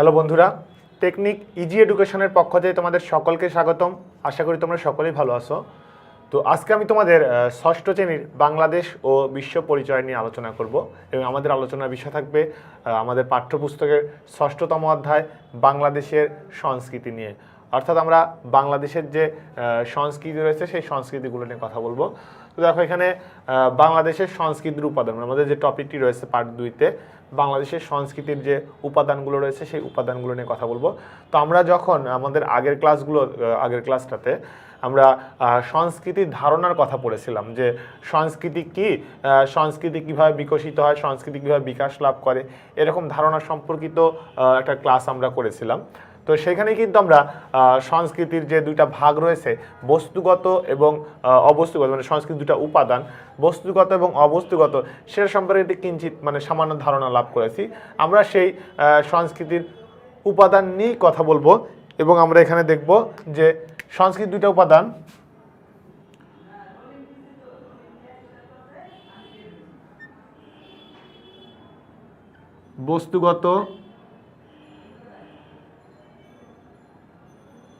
Hello বন্ধুরা technique easy এডুকেশনের পক্ষ থেকে তোমাদের সকলকে স্বাগতম। আশা করি তোমরা সকলেই ভালো আছো। তো আজকে আমি তোমাদের ষষ্ঠ শ্রেণির বাংলাদেশ ও বিশ্ব পরিচয় নিয়ে আলোচনা করব এবং আমাদের আলোচনার বিষয় থাকবে আমাদের পাঠ্যপুস্তকের ষষ্ঠতম অধ্যায় বাংলাদেশের সংস্কৃতি নিয়ে। অর্থাৎ আমরা বাংলাদেশের যে সংস্কৃতি রয়েছে, সেই সংস্কৃতিগুলো নিয়ে কথা বলব। তো দেখো এখানে বাংলাদেশের সংস্কৃতির উপাদান আমাদের যে টপিকটি রয়েছে পার্ট দুইতে বাংলাদেশের সংস্কৃতির যে উপাদানগুলো রয়েছে, সেই উপাদানগুলো নিয়ে কথা বলব। তো আমরা যখন আমাদের আগের ক্লাসগুলো আগের ক্লাসটাতে আমরা সংস্কৃতির ধারণার কথা পড়েছিলাম যে সংস্কৃতি কি সংস্কৃতি কীভাবে বিকশিত হয়, সংস্কৃতি কীভাবে বিকাশ লাভ করে, এরকম ধারণা সম্পর্কিত একটা ক্লাস আমরা করেছিলাম। তো সেখানে কিন্তু আমরা সংস্কৃতির যে দুইটা ভাগ রয়েছে, বস্তুগত এবং অবস্তুগত মানে সংস্কৃতির দুটা উপাদান, বস্তুগত এবং অবস্তুগত সেটা সম্পর্কে একটি কিঞ্চিত মানে সামান্য ধারণা লাভ করেছি। আমরা সেই সংস্কৃতির উপাদান নিয়েই কথা বলব এবং আমরা এখানে দেখব যে সংস্কৃতির দুইটা উপাদান বস্তুগত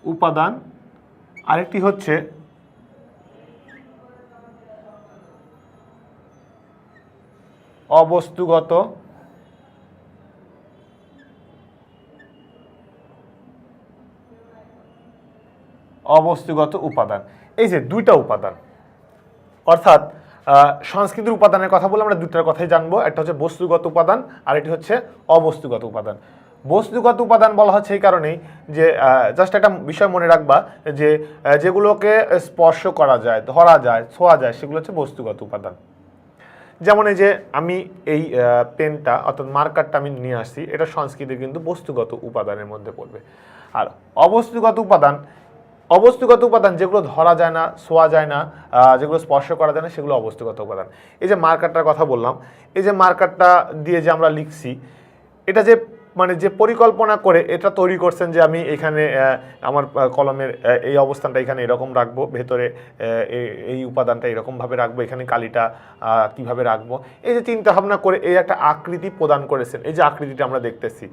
উপাদান। আরেকটি হচ্ছে অবস্তুগত অবস্তুগত উপাদান। এই যে দুইটা উপাদান, অর্থাৎ সংস্কৃতির উপাদানের কথা বলে আমরা দুটার কথাই জানব। একটা হচ্ছে বস্তুগত উপাদান আর একটি হচ্ছে অবস্তুগত উপাদান। বস্তুগত উপাদান বলা হচ্ছে এই কারণেই যে জাস্ট একটা বিষয় মনে রাখবা যে যেগুলোকে স্পর্শ করা যায়, ধরা যায়, ছোঁয়া যায়, সেগুলো হচ্ছে বস্তুগত উপাদান। যেমন এই যে, আমি এই পেনটা অর্থাৎ মার্কারটা আমি নিয়ে আসছি, এটা সংস্কৃতির কিন্তু বস্তুগত উপাদানের মধ্যে পড়বে। আর অবস্তুগত উপাদান অবস্তুগত উপাদান যেগুলো ধরা যায় না, ছোঁয়া যায় না যেগুলো স্পর্শ করা যায় না, সেগুলো অবস্তুগত উপাদান। এই যে মার্কারটার কথা বললাম, এই যে মার্কারটা দিয়ে যে আমরা লিখছি, এটা যে মানে যে পরিকল্পনা করে এটা তৈরি করছেন যে আমি এখানে আমার কলমের এই অবস্থানটা এখানে এরকম রাখব, ভেতরে এই- উপাদানটা এরকমভাবে রাখব, এখানে কালিটা কীভাবে রাখব। এই যে চিন্তা ভাবনা করে এই একটা আকৃতি প্রদান করেছেন, এই যে আকৃতিটা আমরা দেখতেছি।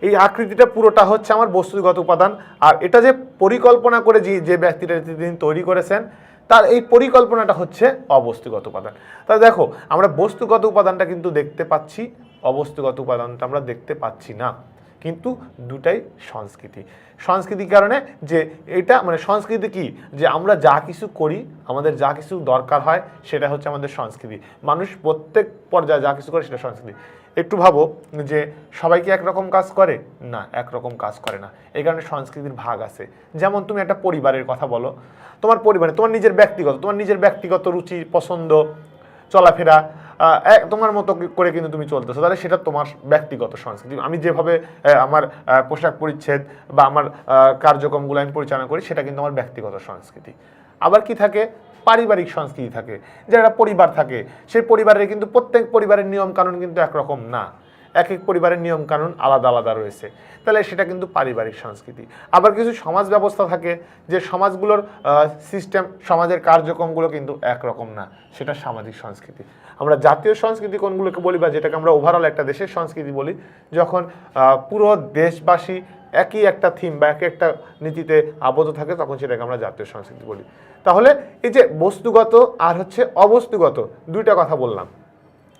এই আকৃতিটা পুরোটা হচ্ছে আমার বস্তুগত উপাদান, আর এটা যে পরিকল্পনা করে যে যে ব্যক্তিটা তিনি তৈরি করেছেন, তার এই পরিকল্পনাটা হচ্ছে অবস্তুগত উপাদান। তাহলে দেখো, আমরা বস্তুগত উপাদানটা কিন্তু দেখতে পাচ্ছি অবস্তুগত উপাদানটা আমরা দেখতে পাচ্ছি না। কিন্তু দুটাই সংস্কৃতি। সংস্কৃতির কারণে যে এটা মানে সংস্কৃতি কি? যে আমরা যা কিছু করি, আমাদের যা কিছু দরকার হয়, সেটা হচ্ছে আমাদের সংস্কৃতি। মানুষ প্রত্যেক পর্যায়ে যা কিছু করে, সেটা সংস্কৃতি। একটু ভাবো যে সবাই কি একরকম কাজ করে? না, একরকম কাজ করে না। এই কারণে সংস্কৃতির ভাগ আছে। যেমন তুমি একটা পরিবারের কথা বলো, তোমার পরিবারে, তোমার নিজের ব্যক্তিগত, তোমার নিজের ব্যক্তিগত রুচি, পছন্দ, চলাফেরা তোমার মতো করে কিন্তু তুমি চলতেছো। তাহলে সেটা তোমার ব্যক্তিগত সংস্কৃতি। আমি যেভাবে আমার পোশাক পরিচ্ছেদ বা আমার কার্যক্রমগুলো আমি পরিচালনা করি, সেটা কিন্তু আমার ব্যক্তিগত সংস্কৃতি। আবার কি থাকে? পারিবারিক সংস্কৃতি থাকে। যে একটা পরিবার থাকে, সেই পরিবারের কিন্তু প্রত্যেক পরিবারের নিয়ম কানুন কিন্তু একরকম না। এক এক পরিবারের নিয়ম কানুন আলাদা আলাদা রয়েছে। তাহলে সেটা কিন্তু পারিবারিক সংস্কৃতি। আবার কিছু সমাজ ব্যবস্থা থাকে যে সমাজগুলোর সিস্টেম সমাজের কার্যক্রমগুলো কিন্তু একরকম না। সেটা সামাজিক সংস্কৃতি। আমরা জাতীয় সংস্কৃতি কোনগুলোকে বলি বা যেটাকে আমরা ওভারঅল একটা দেশের সংস্কৃতি বলি, যখন পুরো দেশবাসী একই একটা থিম বা একই একটা নীতিতে আবদ্ধ থাকে, তখন সেটাকে আমরা জাতীয় সংস্কৃতি বলি। তাহলে এই যে বস্তুগত আর হচ্ছে অবস্তুগত, দুইটা কথা বললাম।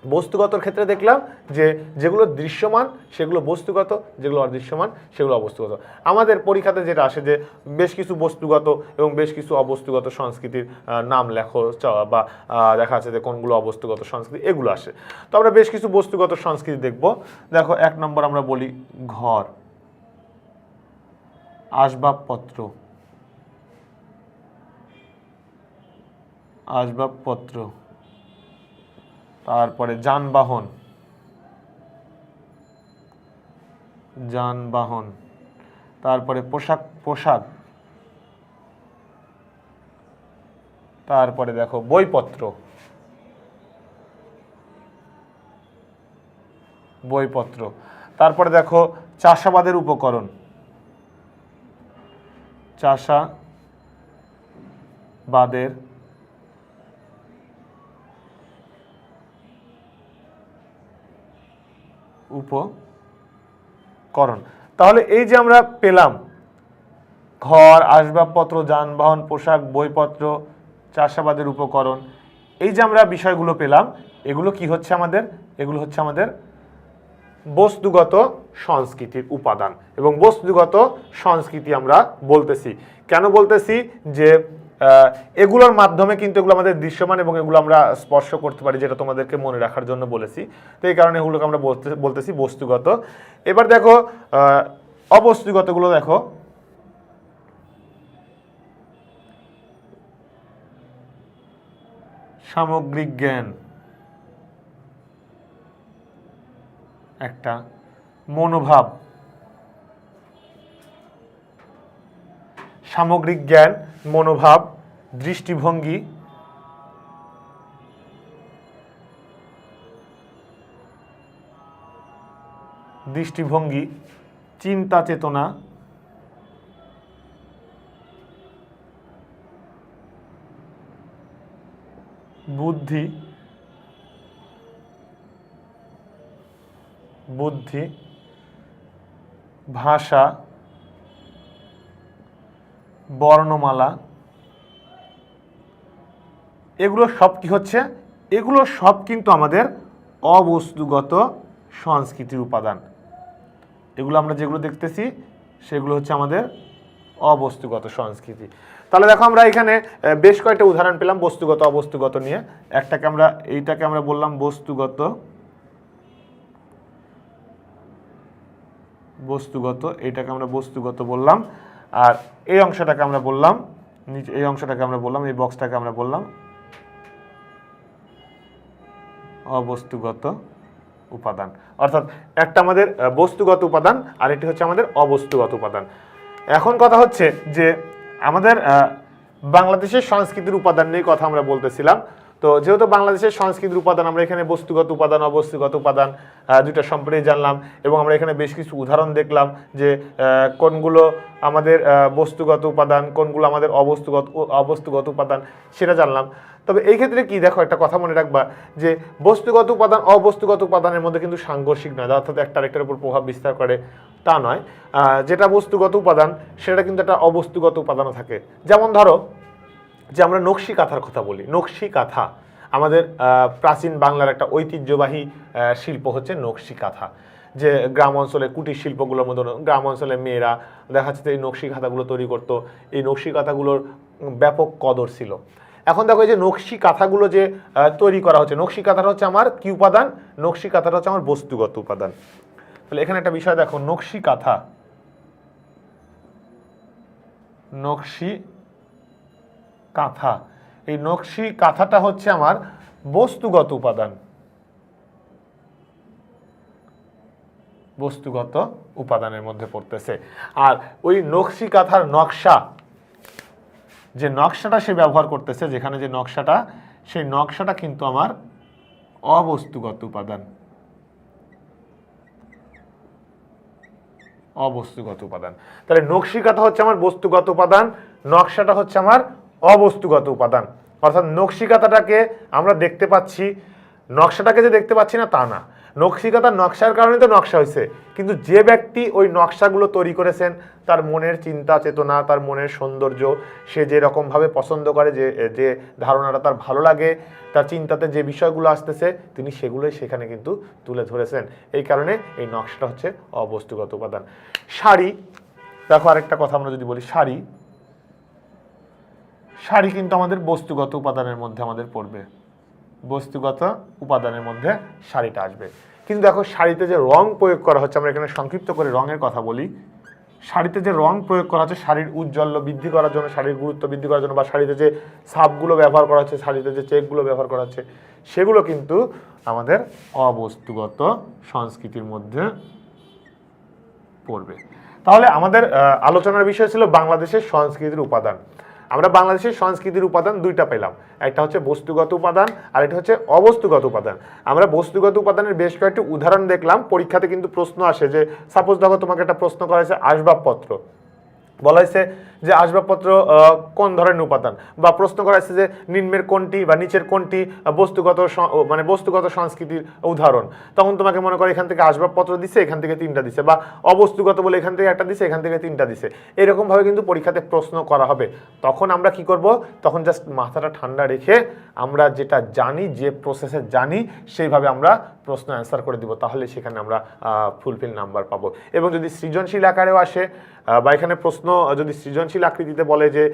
বস্তুগতর ক্ষেত্রে দেখলাম যে যেগুলো দৃশ্যমান, সেগুলো বস্তুগত, যেগুলো অদৃশ্যমান, সেগুলো অবস্তুগত। আমাদের পরীক্ষাতে যেটা আসে যে বেশ কিছু বস্তুগত এবং বেশ কিছু অবস্তুগত সংস্কৃতির নাম লেখো বা দেখা যাচ্ছে যে কোনগুলো অবস্তুগত সংস্কৃতি, এগুলো আসে। তো আমরা বেশ কিছু বস্তুগত সংস্কৃতি দেখব। দেখো, এক নম্বর আমরা বলি ঘর। আসবাবপত্র। আসবাবপত্র। তারপরে যানবাহন। যানবাহন। তারপরে পোশাক পোশাক। তারপরে দেখো বইপত্র। বইপত্র। তারপরে দেখো চাষাবাদের উপকরণ। চাষাবাদের উপকরণ। তাহলে এই যে আমরা পেলাম, ঘর, আসবাবপত্র, যানবাহন, পোশাক, বইপত্র, চাষাবাদের উপকরণ, এই যে আমরা বিষয়গুলো পেলাম, এগুলো কি হচ্ছে আমাদের? এগুলো হচ্ছে আমাদের বস্তুগত সংস্কৃতির উপাদান। এবং বস্তুগত সংস্কৃতি আমরা বলতেছি। কেন বলতেছি? যে এগুলোর মাধ্যমে কিন্তু এগুলো আমাদের দৃশ্যমান এবং এগুলো আমরা স্পর্শ করতে পারি, যেটা তোমাদেরকে মনে রাখার জন্য বলেছি। তো এই কারণে এগুলোকে আমরা বলতে বলতেছি বস্তুগত। এবার দেখো অবস্তুগতগুলো দেখো। সামগ্রিক জ্ঞান। একটা মনোভাব। সামগ্রিক জ্ঞান মনোভাব দৃষ্টিভঙ্গি দৃষ্টিভঙ্গি চিন্তা চেতনা বুদ্ধি বুদ্ধি ভাষা বর্ণমালা। এগুলো সব কি হচ্ছে? এগুলো সব কিন্তু আমাদের অবস্তুগত সংস্কৃতির উপাদান। এগুলো আমরা যেগুলো দেখতেছি, সেগুলো হচ্ছে আমাদের অবস্তুগত সংস্কৃতি। তাহলে দেখো আমরা এখানে বেশ কয়েকটা উদাহরণ পেলাম বস্তুগত, অবস্তুগত নিয়ে। একটাকে আমরা, এইটাকে আমরা বললাম বস্তুগত বস্তুগত, এটাকে আমরা বস্তুগত বললাম। আর এই অংশটাকে আমরা বললাম এই অংশটাকে আমরা বললাম, এই বক্সটাকে আমরা বললাম অবস্তুগত উপাদান। অর্থাৎ একটা আমাদের বস্তুগত উপাদান, আর এটি হচ্ছে আমাদের অবস্তুগত উপাদান। এখন কথা হচ্ছে যে আমাদের বাংলাদেশের সংস্কৃতির উপাদান নিয়ে কথা আমরা বলতেছিলাম। তো যেহেতু বাংলাদেশের সংস্কৃতির উপাদান, আমরা এখানে বস্তুগত উপাদান অবস্তুগত উপাদান দুইটা সম্পর্কে জানলাম এবং আমরা এখানে বেশ কিছু উদাহরণ দেখলাম যে কোনগুলো আমাদের বস্তুগত উপাদান, কোনগুলো আমাদের অবস্তুগত অবস্তুগত উপাদান সেটা জানলাম। তবে এই ক্ষেত্রে কি, দেখো একটা কথা মনে রাখবা যে, বস্তুগত উপাদান অবস্তুগত উপাদানের মধ্যে কিন্তু সাংঘর্ষিক নয়, অর্থাৎ একটা আরেকটার উপর প্রভাব বিস্তার করে তা নয়। যেটা বস্তুগত উপাদান, সেটা কিন্তু একটা অবস্তুগত উপাদানও থাকে। যেমন ধরো যে আমরা নকশি কাঁথার কথা বলি, নকশি কাঁথা। আমাদের প্রাচীন বাংলার একটা ঐতিহ্যবাহী শিল্প হচ্ছে নকশি কাঁথা। যে গ্রাম অঞ্চলে কুটির শিল্পগুলোর মধ্যে গ্রাম অঞ্চলে মেয়েরা দেখা যাচ্ছে এই নকশি কাঁথাগুলো তৈরি করতো। এই নকশি কাঁথাগুলোর ব্যাপক কদর ছিল। এখন দেখো এই যে নকশি কাঁথাগুলো যে তৈরি করা হচ্ছে, নকশি কাঁথাটা হচ্ছে আমার কি উপাদান? নকশি কাঁথাটা হচ্ছে আমার বস্তুগত উপাদান। তাহলে এখানে একটা বিষয় দেখো, নকশি কাঁথা। নকশি কাঁথা। এই নকশি কাঁথাটা হচ্ছে আমার বস্তুগত উপাদান। বস্তুগত উপাদানের মধ্যে পড়তেছে। আর ওই নকশি কাঁথার নকশা, যে নকশাটা সে ব্যবহার করতেছে, যেখানে যে নকশাটা, সেই নকশাটা কিন্তু আমার অবস্তুগত উপাদান। অবস্তুগত উপাদান। তাহলে নকশি কাঁথা হচ্ছে আমার বস্তুগত উপাদান, নকশাটা হচ্ছে আমার অবস্তুগত উপাদান। অর্থাৎ নকশিকাতাটাকে আমরা দেখতে পাচ্ছি, নকশাটাকে যে দেখতে পাচ্ছি না, তা না। নকশি কাঁথার নকশার কারণে তো নকশা হয়েছে। কিন্তু যে ব্যক্তি ওই নকশাগুলো তৈরি করেছেন, তার মনের চিন্তা, চেতনা, তার মনের সৌন্দর্য, সে যে রকমভাবে পছন্দ করে, যে যে ধারণাটা তার ভালো লাগে, তার চিন্তাতে যে বিষয়গুলো আসতেছে, তিনি সেগুলোই সেখানে কিন্তু তুলে ধরেছেন। এই কারণে এই নকশাটা হচ্ছে অবস্তুগত উপাদান। শাড়ি, দেখো আরেকটা কথা আমরা যদি বলি, শাড়ি শাড়ি কিন্তু আমাদের বস্তুগত উপাদানের মধ্যে আমাদের পড়বে। বস্তুগত উপাদানের মধ্যে শাড়িটা আসবে। কিন্তু দেখো, শাড়িতে যে রং প্রয়োগ করা হচ্ছে, আমরা এখানে সংক্ষিপ্ত করে রঙের কথা বলি। শাড়িতে যে রং প্রয়োগ করা হচ্ছে, শাড়ির উজ্জ্বল্য বৃদ্ধি করার জন্য, শাড়ির গুরুত্ব বৃদ্ধি করার জন্য, বা শাড়িতে যে সাপগুলো ব্যবহার করা হচ্ছে, শাড়িতে যে চেকগুলো ব্যবহার করা হচ্ছে, সেগুলো কিন্তু আমাদের অবস্তুগত সংস্কৃতির মধ্যে পড়বে। তাহলে আমাদের আলোচনার বিষয় ছিল বাংলাদেশের সংস্কৃতির উপাদান। আমরা বাংলাদেশের সংস্কৃতির উপাদান দুইটা পেলাম। একটা হচ্ছে বস্তুগত উপাদান, আর একটা হচ্ছে অবস্তুগত উপাদান। আমরা বস্তুগত উপাদানের বেশ কয়েকটি উদাহরণ দেখলাম। পরীক্ষাতে কিন্তু প্রশ্ন আসে যে সাপোজ দেখো তোমাকে একটা প্রশ্ন করা হয়েছে আসবাবপত্র। বলা হয়েছে যে আসবাবপত্র কোন ধরনের উপাদান? বা প্রশ্ন করা হয়েছে যে নিম্নের কোনটি বা নিচের কোনটি বস্তুগত মানে বস্তুগত সংস্কৃতির উদাহরণ। তখন তোমাকে মনে করো এখান থেকে আসবাবপত্র দিছে, এখান থেকে তিনটা দিছে, বা অবস্তুগত বলে এখান থেকে একটা দিছে, এখান থেকে তিনটা দিছে। এরকমভাবে কিন্তু পরীক্ষাতে প্রশ্ন করা হবে। তখন আমরা কি করব? তখন জাস্ট মাথাটা ঠান্ডা রেখে আমরা যেটা জানি, যে প্রসেসে জানি, সেইভাবে আমরা প্রশ্ন অ্যান্সার করে দিব। তাহলে সেখানে আমরা ফুলফিল নাম্বার পাবো। এবং যদি সৃজনশীল আকারেও আসে বা এখানে প্রশ্ন যদি সৃজনশীল আকৃতিতে বলে যে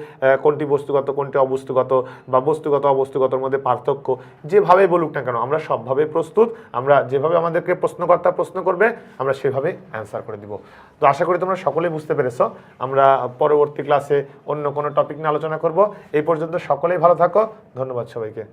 কোনটি বস্তুগত, কোনটি অবস্তুগত বা বস্তুগত, অবস্তুগতর মধ্যে পার্থক্য, যেভাবে বলুক না কেন, আমরা সবভাবে প্রস্তুত, আমরা যেভাবে আমাদেরকে প্রশ্নকর্তা প্রশ্ন করবে, আমরা সেভাবে অ্যান্সার করে দিব। তো আশা করি তোমরা সকলেই বুঝতে পেরেছ। আমরা পরবর্তী ক্লাসে অন্য কোনো টপিক নিয়ে আলোচনা করব। এই পর্যন্ত সকলেই ভালো থাকো। ধন্যবাদ সবাইকে।